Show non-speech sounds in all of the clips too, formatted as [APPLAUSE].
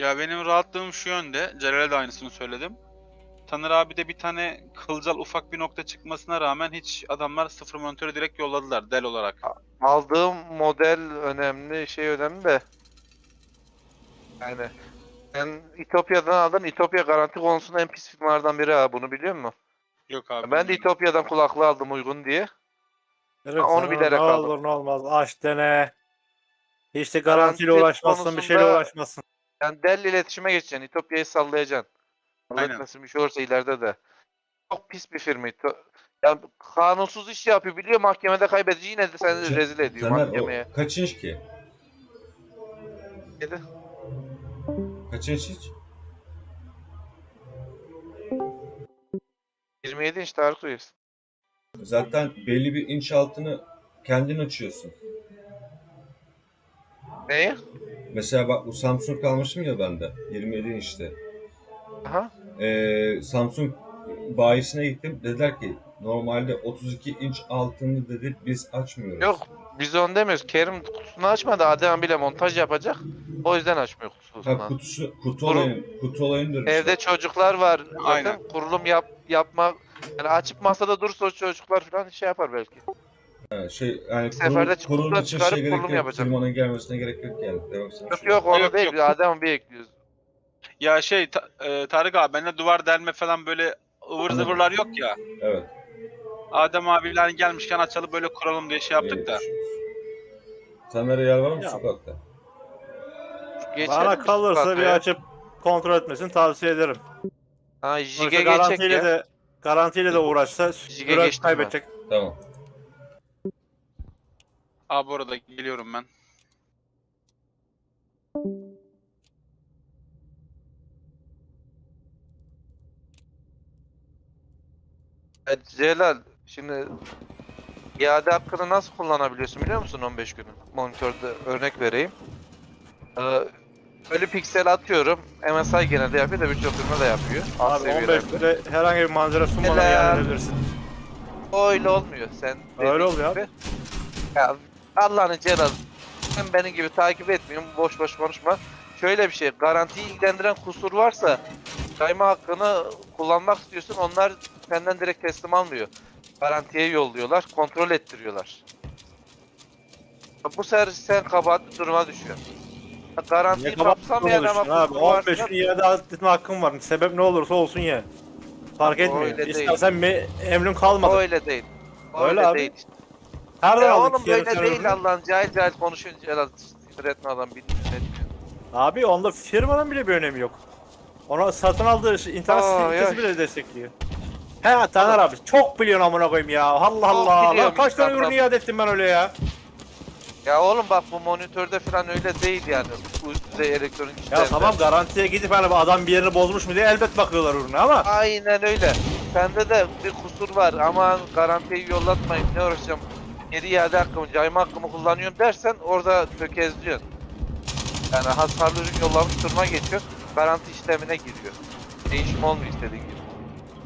Ya benim rahatlığım şu yönde. Celal'e de aynısını söyledim. Taner abi de bir tane kılcal ufak bir nokta çıkmasına rağmen hiç adamlar sıfır monitörü direkt yolladılar del olarak. Aldığım model önemli, şey önemli de. Yani sen İtopya'dan aldın. İtopya garanti konusunda en pis firmalardan biri ha. Bunu biliyor musun? Yok abi. Ben de İtopya'dan kulaklığı aldım uygun diye. Evet, onu sana bilerek ne aldım. olur ne olmaz aç dene. Hiç de Garanti garantiyle uğraşmazsın bir şeyle konusunda- uğraşmazsın. Yani Dell iletişime geçeceksin. İtopya'yı sallayacaksın. Allah Aynen. etmesin bir şey olursa ileride de. Çok pis bir firma. İto- Ya kanunsuz iş yapıyor. Biliyor mahkemede kaybedici yine de seni Ce- rezil ediyor Taner mahkemeye. o kaç inç ki? Dedi. Kaç inç hiç? 27 inç tarih koyuyorsun. Zaten belli bir inç altını kendin açıyorsun. Neyi? Mesela bak bu Samsung almışım ya bende 27 inçte. Aha. Ee, Samsung bayisine gittim. Dediler ki normalde 32 inç altını dedi biz açmıyoruz. Yok biz onu demiyoruz. Kerim kutusunu açmadı. Adem bile montaj yapacak. O yüzden açmıyor Ha kutusunu. kutusu kutu Kurum- olayını kutu olayını diyorum Evde işte. çocuklar var. Zaten Aynen. kurulum yap yapma yani açıp masada durursa o çocuklar falan şey yapar belki. Şey yani seferde da için çıkarıp şey gerek kurulum yok. yapacak. Firmanın gelmesine gerek yok yani. Demek istediğim Yok yok onu Yok, değil. yok. Adem bir ekliyoruz. Ya şey Ta- e, Tarık abi bende duvar delme falan böyle ıvır zıvırlar yok ya. Evet. Adem abiler gelmişken açalım böyle kuralım diye şey yaptık da. Taner'e yer var mı Ya. sokakta? Geçelim Bana mi kalırsa bir Sokak'a? açıp kontrol etmesini tavsiye ederim. Ha Sonuçta Jige geçecek garantiyle ya. de garantiyle de uğraşsa Jige sürat geçtim ben. kaybedecek. Tamam. Abi orada geliyorum ben. Evet, Celal şimdi iade hakkını nasıl kullanabiliyorsun biliyor musun 15 günün? Monitörde örnek vereyim. Ee, ölü piksel atıyorum. MSI genelde yapıyor da birçok firma da yapıyor. Abi 15 seviyelerde. günde herhangi bir malzeme sunmadan Helal. O öyle olmuyor. Sen Öyle dediğin oluyor gibi. Ya Allah'ın Celal. Sen benim gibi takip etmiyorsun. Boş boş konuşma. Şöyle bir şey. Garantiyi ilgilendiren kusur varsa kayma hakkını kullanmak istiyorsun. Onlar senden direkt teslim almıyor. Garantiye yolluyorlar. Kontrol ettiriyorlar. Bu sefer sen kabahatli duruma düşüyorsun. Garantiyi kapsamayan ama abi? kusur 15 varsa gün iade etme hakkın var. Sebep ne olursa olsun ye. Fark etmiyor. öyle değil. İstersen me- emrin kalmadı. öyle değil. Öyle öyle, abi. değil. Her Ya aldık oğlum böyle değil ürünü. Allah'ın cahil cahil konuşuyorsun Celal. Sinir etme adam bilmiyor ne diyor. Abi onda firmanın bile bir önemi yok. Ona satın aldığı şey, internet Aa, sitesi bile destekliyor. He Taner abi çok biliyorsun amına koyayım ya. Allah Allah. biliyorum Lan kaç tane Instagram. ürün iade ettim ben öyle ya. Ya oğlum bak bu monitörde falan öyle değil yani. Bu düzey elektronik Ya tamam garantiye gidip hani adam bir yerini bozmuş mu diye elbet bakıyorlar ürüne ama Aynen öyle. Sende de bir kusur var ama garantiyi yollatmayın ne uğraşacağım. Geri iade hakkımı, cayma hakkımı kullanıyorum dersen orada tökezliyorsun. Yani hasarlı ürün yollamış duruma geçiyor. Garanti işlemine giriyor. Değişim olmuyor istediğin gibi.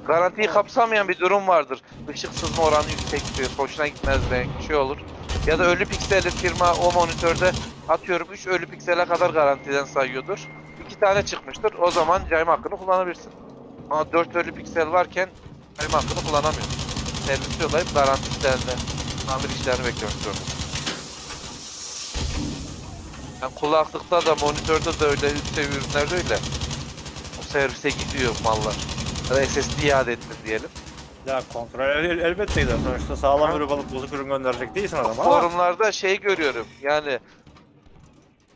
Garantiyi kapsamayan bir durum vardır. Işık sızma oranı yüksektir, hoşuna gitmez renk, şey olur. Ya da ölü pikseli firma o monitörde atıyorum 3 ölü piksele kadar garantiden sayıyordur. 2 tane çıkmıştır. O zaman cayma hakkını kullanabilirsin. Ama 4 ölü piksel varken cayma hakkını kullanamıyorsun. Servis yollayıp garanti işlerinde, tamir işlerini beklemek zorundasın. Yani kulaklıkta da monitörde de öyle, üst seviye ürünlerde öyle. O servise gidiyor mallar. Ya da SSD iade ettin diyelim. ya kontrol el- elbette gider. Sonuçta sağlam Ha. ürün alıp bozuk ürün gönderecek değilsin adama ama Forumlarda şey görüyorum yani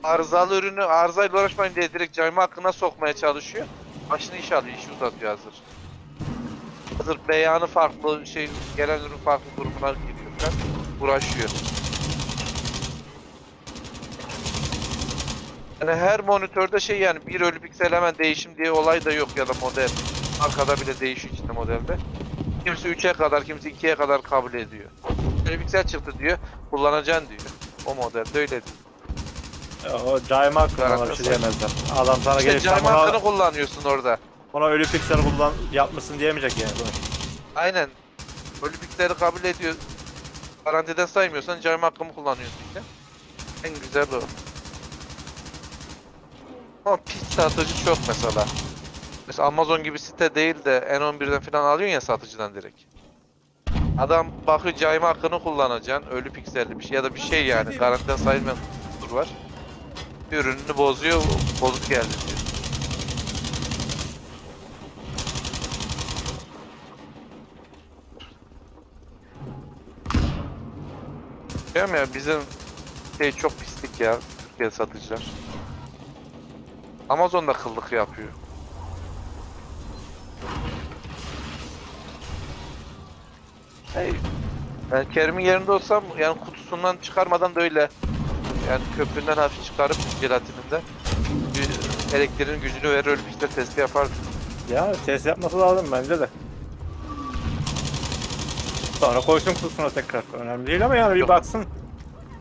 arızalı ürünü arızayla uğraşmayın diye direkt cayma hakkına sokmaya çalışıyor. Başını iş alıyor, işi uzatıyor hazır. Hazır beyanı farklı, şey gelen ürün farklı durumuna giriyor falan. Uğraşıyor. Yani her monitörde şey yani bir ölü piksel hemen değişim diye olay da yok ya da model. Arkada bile değişiyor içinde modelde. Kimisi 3'e kadar, kimisi 2'ye kadar kabul ediyor. Ölü piksel çıktı diyor, kullanacaksın diyor. O modelde öyle diyor. o cayma hakkında ona bir Garanti şey diyemezler. Adam sana İşte gelip sen cayma bana, hakkını kullanıyorsun orada. bana ölü piksel kullan yapmışsın diyemeyecek yani. Aynen. Ölü pikseli kabul ediyor. Garantiden saymıyorsan cayma hakkımı kullanıyorsun işte. En güzel o. Ama pis satıcı çok mesela. Mesela Amazon gibi site değil de N11'den falan alıyorsun ya satıcıdan direkt. Adam bakıyor cayma hakkını kullanacaksın. Ölü pikselli bir şey ya da bir şey yani. Garantiden sayılmayan kusur var. Ürününü bozuyor, bozuk geldi diyor. Diyorum ya bizim şey çok pislik ya Türkiye satıcılar. Amazon da kıllık yapıyor. Hey, ben Kerim'in yerinde olsam yani kutusundan çıkarmadan da öyle yani köpüğünden hafif çıkarıp jelatininden elektriğin gücünü verir öyle bir testi yapardım. Ya test yapması lazım bence de. Sonra koysun kutusuna tekrar. Önemli değil ama yani bir Yok. baksın.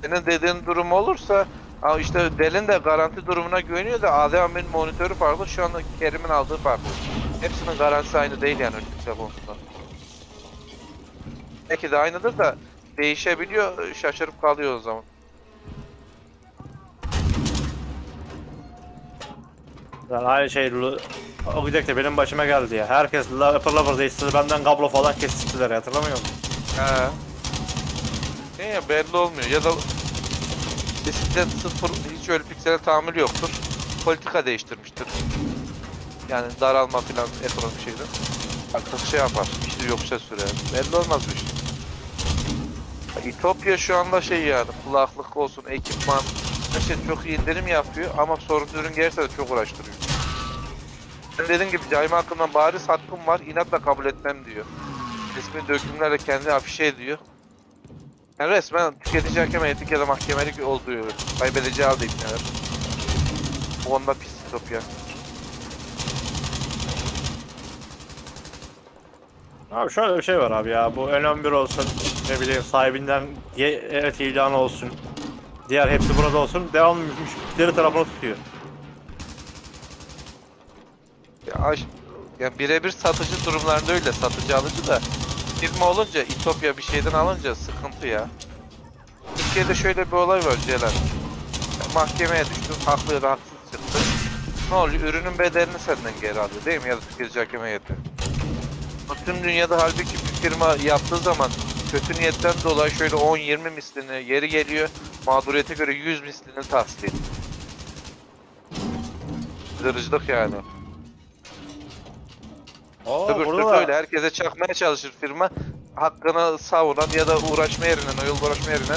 Senin dediğin durum olursa ama işte Dell'in de garanti durumuna güveniyor da ADM'in monitörü farklı şu anda Kerim'in aldığı farklı. Hepsinin garantisi aynı değil yani ölçüsel konusunda. Belki de aynıdır da değişebiliyor şaşırıp kalıyor o zaman. Yani aynı şey lu- o gidecek de benim başıma geldi ya. Herkes lapır lapır değiştirdi. Benden kablo falan kestirdiler hatırlamıyor musun? He. Ne ya belli olmuyor ya da bisiklet sıfır hiç öyle piksele tahammül yoktur. Politika değiştirmiştir. Yani daralma falan ekonomik şeyden. Artık şey yapar, işi yokuşa sürer. Belli olmaz bu iş. İtopya şu anda şey yani kulaklık olsun, ekipman her şey çok iyi indirim yapıyor ama sorun ürün gelirse de çok uğraştırıyor. Ben dediğim gibi cayma hakkından bariz hakkım var, inatla kabul etmem diyor. Resmi dökümlerle kendi afişe ediyor. Yani resmen tüketici hakem heyeti ya da mahkemelik olduğu kaybedeceği halde ipneler. Bu konuda pis Ütopya. Abi şöyle bir şey var abi ya. Bu N11 olsun. Ne bileyim sahibinden ye- evet ilan olsun. Diğer hepsi burada olsun. Devam müşteri tarafını tutuyor. Ya, ya birebir satıcı durumlarında öyle satıcı alıcı da firma olunca İtopya bir şeyden alınca sıkıntı ya. Türkiye'de şöyle bir olay var Celal. Mahkemeye düştün, haklı ya da haksız çıktı. Ne oluyor? Ürünün bedelini senden geri alıyor değil mi? Ya da tüketici hakem heyeti. Ama Tüm dünyada halbuki bir firma yaptığı zaman kötü niyetten dolayı şöyle 10-20 mislini yeri geliyor. Mağduriyete göre 100 mislini tahsil ediyor. Dırıcılık yani. Oo, Öbür türlü öyle herkese çakmaya çalışır firma. Hakkını savunan ya da uğraşma yerine, o yol uğraşma yerine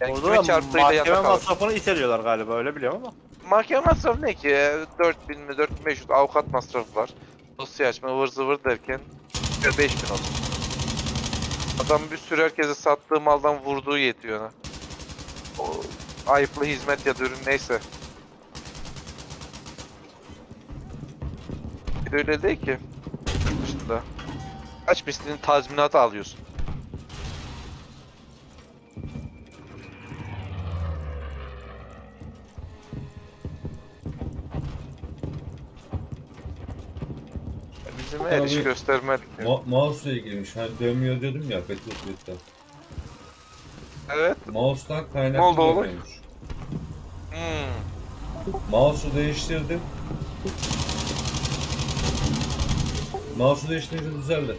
yani burada kime çarptığıyla mahkeme masrafını iteliyorlar galiba öyle biliyorum ama. Mahkeme masrafı ne ki? 4000 mi 4500 avukat masrafı var. Dosya açma ıvır zıvır derken 5000 olur. Adam bir sürü herkese sattığı maldan vurduğu yetiyor ona. O ayıplı hizmet ya da ürün neyse. Öyle değil ki. Yurt dışında. Kaç mislinin tazminatı alıyorsun? Bizim her iş Abi, göstermelik. ya. Ma mouse'la ilgiliymiş. Hani dönmüyor dedim ya Battlefield'da. Evet. Mouse'dan Ne kaynaklı oldu oğlum? oluyormuş. Hmm. Mouse'u değiştirdim. Mouse'u değiştirince düzeldi.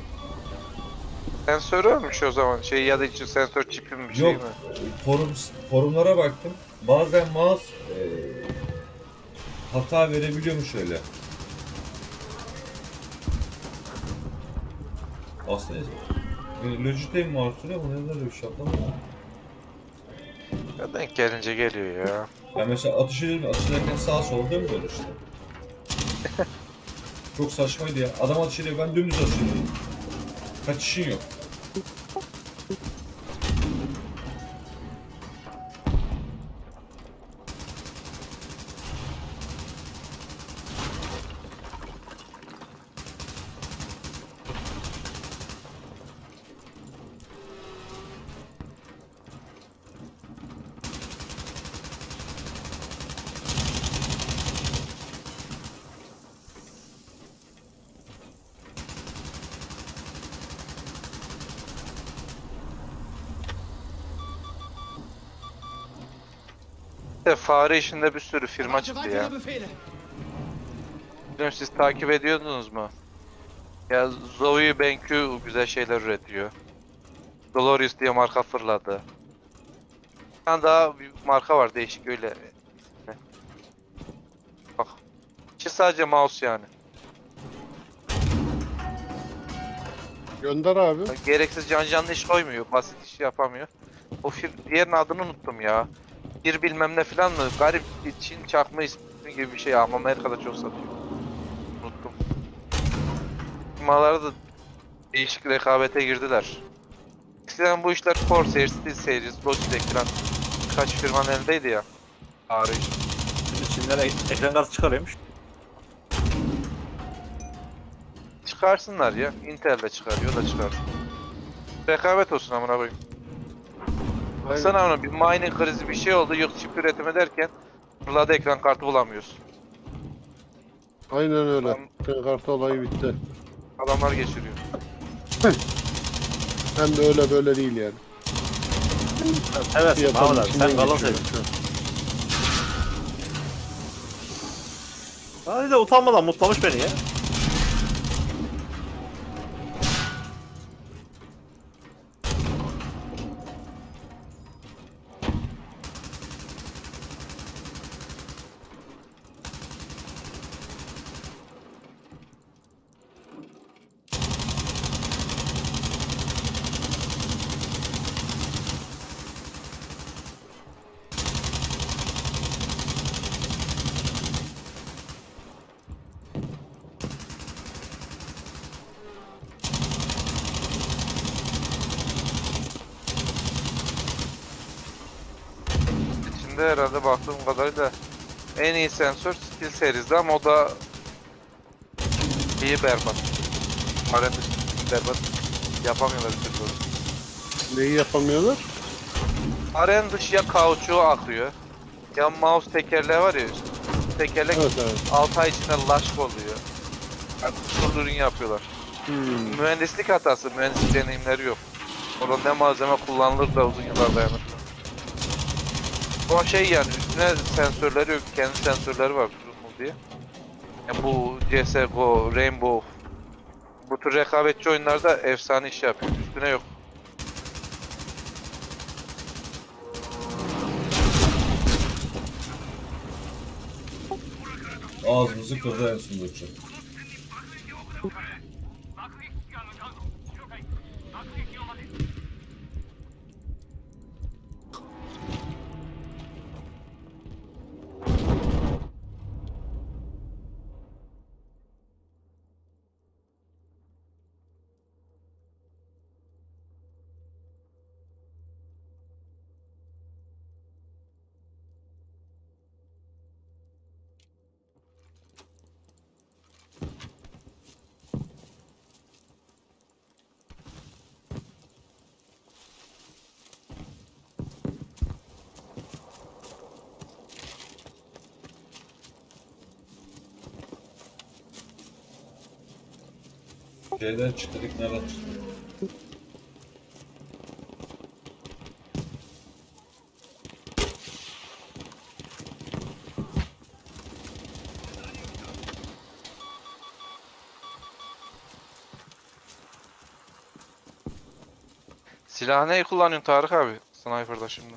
Sensör ölmüş o zaman. Şey ya da için sensör çipi mi bir şey Yok. mi? Forum, forumlara baktım. Bazen mouse eee, hata verebiliyormuş öyle. Aslında e, Logitech mouse'u ama neden öyle bir şey yapmadım? Ya denk gelince geliyor ya. Ben mesela atış ediyorum, atış ederken sağa sola dönmüyor işte. [LAUGHS] Çok saçmaydı ya. Adam atış ediyor, ben dümdüz atış ediyorum. Kaçışın yok. De fare işinde bir sürü firma çıktı ya. Bilmiyorum siz takip ediyordunuz mu? Ya Zoe BenQ güzel şeyler üretiyor. Glorious diye marka fırladı. Bir tane daha bir marka var değişik öyle. Bak. İçi sadece mouse yani. Gönder abi. Gereksiz can canlı iş koymuyor. Basit iş yapamıyor. O fir diğerinin adını unuttum ya. Bir bilmem ne falan mı? Garip bir Çin çakma ismi gibi bir şey ama Amerika'da çok satıyor. Unuttum. Firmaları da değişik rekabete girdiler. Eskiden bu işler Corsair, SteelSeries, Logitech falan birkaç firmanın elindeydi ya. Tarih. Şimdi Çinler ek- ekran kartı çıkarıyormuş. Çıkarsınlar ya. Intel de çıkarıyor da çıkarsın. Rekabet olsun amına koyayım. Baksana ona bir mining krizi bir şey oldu. Yok çip üretimi derken fırladı ekran kartı bulamıyoruz. Aynen öyle. Adam- Ekran kartı olayı bitti. Adamlar geçiriyor. Hem de öyle böyle değil yani. Evet, Yapan Mahmut abi içinden sen kalın geçiyor. sevin. Hadi de utanmadan mutlamış beni ya. İçinde herhalde baktığım kadarıyla en iyi sensör Steel Series'de ama o da iyi berbat. Halen berbat. Yapamıyorlar bir türlü. Neyi yapamıyorlar? Aren dışı ya kauçuğu akıyor. Ya mouse tekerleği var ya üst. Tekerlek Evet evet. 6 ay içinde laşk oluyor. Yani ürün yapıyorlar. Hmm. Mühendislik hatası, mühendislik deneyimleri yok. Orada ne malzeme kullanılır da uzun yıllar dayanır. Bu şey yani üstüne sensörleri yok, kendi sensörleri var Rumble diye. Yani bu CSGO, Rainbow, bu tür rekabetçi oyunlarda efsane iş yapıyor. Üstüne yok. Ağzımızı kırdı en sondaki. Şeyden çıktık nereden çıktık? Silah neyi kullanıyorsun Tarık abi? Sniper'da şimdi.